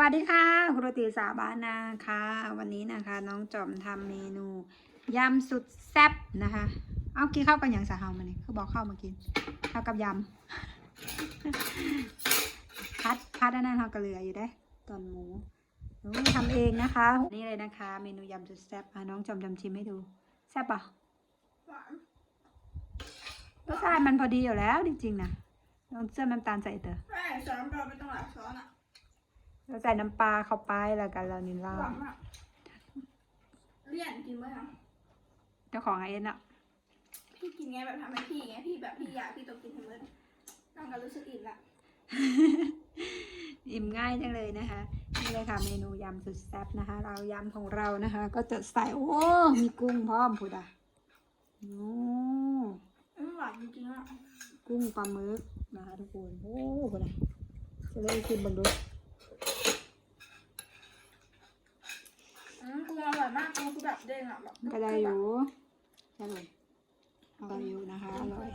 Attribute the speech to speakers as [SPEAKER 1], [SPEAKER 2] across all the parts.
[SPEAKER 1] วัสดีค่ะครูติสาบ้านนาค่ะ วันนี้นะคะ น้องจอมทำเมนูยำสุดแซ่บนะคะ เอากินข้าวกันอย่างสาเฮามาเนี่ยคือบอกข้าวมากินข้าวกับยำพัดพัดอันนั้นเฮากระเหลืออยู่ได้ตอนหมูหนูทำเองนะคะ นี่เลยนะคะ เมนูยำสุดแซ่บอะน้องจอมจำชิมให้ดูแซ่บปะรสชาติมันพอดีอยู่แล้วจริงๆนะน้องเจิ้มน้ำตาลใส่เตอ
[SPEAKER 2] ใช่สารเปล่าไม่ต้องหลายช้อนอะ
[SPEAKER 1] เราใส่น้ำปลาเข้าไปแล้วกันเรานิน
[SPEAKER 2] ห
[SPEAKER 1] ลาวา
[SPEAKER 2] นมากเลี่ยนกินไหมคะ
[SPEAKER 1] เจ้าของไอเอ็นอะ
[SPEAKER 2] พี่กินไงแบบทำให้พี่ไงพี่แบบพี่อยากพี่ต้องกินให้หมดน้องก็รู้สึกอิ่มละ
[SPEAKER 1] อิ่มง่ายจังเลยนะคะนี่เลยค่ะเมนูยำสุดแซ่บนะคะ เรายำของเรานะคะ ก็จะใส่โอ้มีกุ้งพร้อมพุดอะโอ้
[SPEAKER 2] อืมหวานจริงๆอะ
[SPEAKER 1] กุ้งปลาหมึกนะคะทุกคนโอ้พุดอะจะเลยกินบังดู
[SPEAKER 2] อืมกุ้งอร่อยมากกุ้งคือ แบบเด้งอะแบบ
[SPEAKER 1] ก็ได้อยู่อร่อยอร่อยอยู่นะคะอร่อย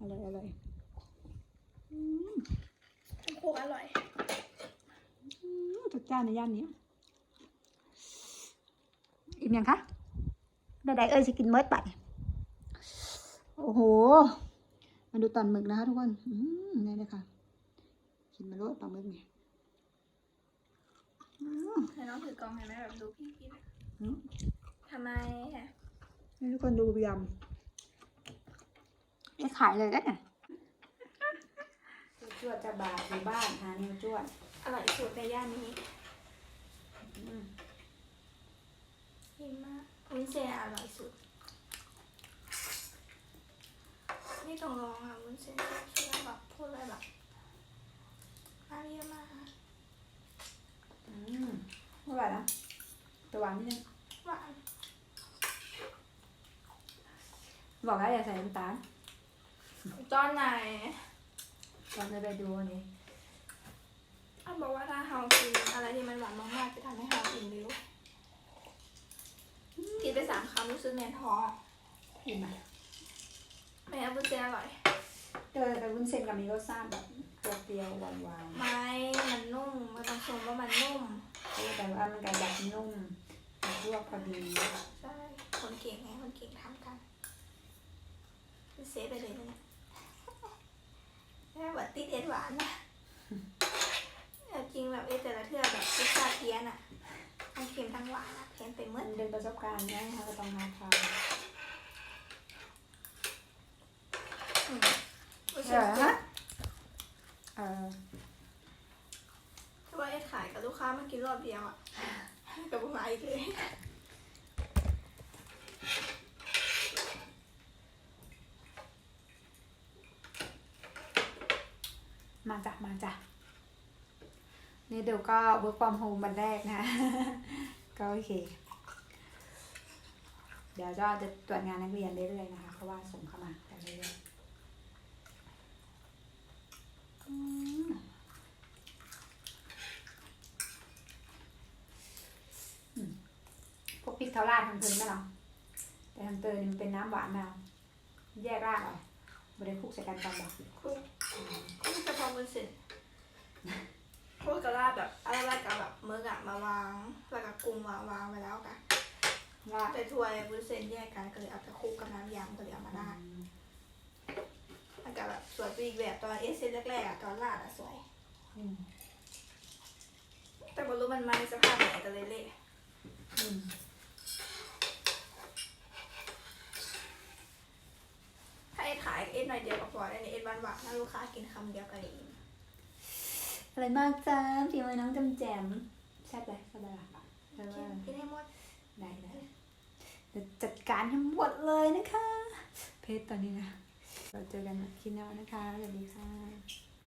[SPEAKER 1] อร่อยอร่อยอืม
[SPEAKER 2] โคกอร่อย
[SPEAKER 1] อืมจัดจ้านในย่านนี้อิ่มยังคะได้ๆเอ้ยจะกินเมิดไปโอ้โหมาดูตอนหมึกนะคะทุกคนอืมนี่เลยค่ะกินมาโลดปลาหมึกเนี่ยอืม
[SPEAKER 2] ให้น้องถือกล่องให้แม่แบบดูพี่กินอะ
[SPEAKER 1] อืม
[SPEAKER 2] ทำไมอะ
[SPEAKER 1] ให้ทุกคนดูยำไม่ขายเลยได้ไงจวดจะบาทอยู่บ้านหาเนื้อจวด
[SPEAKER 2] อร่อยสุดในย่านนี้
[SPEAKER 1] อืม
[SPEAKER 2] อิ่มมากวุ้นเส้นอร่อยสุดนี่ต้องลองอะวุ้นเส้นช่วยแบบพูดเลยแบบมาเยอะมากอะ
[SPEAKER 1] อืมอร่อยนะแต่หวานนิดนึง
[SPEAKER 2] หวาน
[SPEAKER 1] บอกแล้วอย่าใส่น้ำตาล
[SPEAKER 2] ตอนไหน
[SPEAKER 1] ตอนจะไปดูอันนี้
[SPEAKER 2] อ้าวบอกว่าถ้าเฮากินอะไรที่มันหวานมากๆจะทำให้เฮาอิ่มเร็วกินไปสามคำรู้สึกแน่นท้อง
[SPEAKER 1] กินไหม
[SPEAKER 2] แม่บุญเจนอร่อย
[SPEAKER 1] เจอแต่วุ้นเส้นกับมีรสชาติแบบเปรี้ยวๆหวานๆ
[SPEAKER 2] ไม้มันนุ่มมันต้องชมว่ามันนุ่ม
[SPEAKER 1] เออแต่ว่ามันก็แบบนุ่มลวกพอดี
[SPEAKER 2] ใช่ คนเก่งไง คนเก่งทำกัน เซฟไปเลยนะเนี่ยแม่แบบติดเอ็ดหวานนะแต่จริงแบบเอ็ดแต่ละเทื่อแบบรสชาติเพี้ยนอะทั้งเค็มทั้งหวานอะเพี้ยนไปหม
[SPEAKER 1] มั
[SPEAKER 2] ด
[SPEAKER 1] นเป็นประสบการณ์นะเราก็ต้องมาท
[SPEAKER 2] อืมรู้ำสึก
[SPEAKER 1] ฮะเออ
[SPEAKER 2] ถ้าว่าเอ็ดขายกับลูกค้ามากินรอบเดียวอะกับบุมาอีกเลย
[SPEAKER 1] มาจ้ะมาจ้ะนี่เดี๋ยวก็ work from home วันแรกนะ ก็โอเค เดี๋ยวจะจะตรวจงานนักเรียนเรื่อยๆนะคะ เพราะว่าส่งเข้ามาแต่เรื่อยๆพวกพริกเทาราดทำเพลินไหมเนาะแต่ทำเตยมันเป็นน้ำหวานนะแยกรากเหรอไม่ได้คลุกใส่กันกันหรอก
[SPEAKER 2] คุกคุกจะพอมันเสร็จพวกกระลาบแบบอะไรกับแบบเมือกอะมาวางแล้วก็กุ้งมาวางไว้แล้วกัน
[SPEAKER 1] ว่า
[SPEAKER 2] แต่ถ้วยวุ้นเส้นแยกกันก็เลยเอาแต่คลุกกับน้ำยำก็เลยเอามาราดมันก็แบบสวยไปอีกแบบตอนเอสเซนแรกๆอะตอนราดอะสวย
[SPEAKER 1] อืม
[SPEAKER 2] แต่บอรู้มันมาในสภาพไหนก็เลยเละ
[SPEAKER 1] อืม
[SPEAKER 2] ถ้าเอสขายเอสหน่อยเดียวก็พอแล้วเนี่ยเอส หวานๆถ้าลูกค้ากินคำเดียวก็เลยอิ่ม
[SPEAKER 1] อะไรมากจ้าฝีมือน้องจำแจมแซ่บเลยสบายละเออ
[SPEAKER 2] กินกินให้หมด
[SPEAKER 1] ได้ได้เดี๋ยวจัดการทั้งหมดเลยนะคะ เพจตอนนี้นะ เราเจอกันคลิปหน้านะคะสวัสดีค่ะ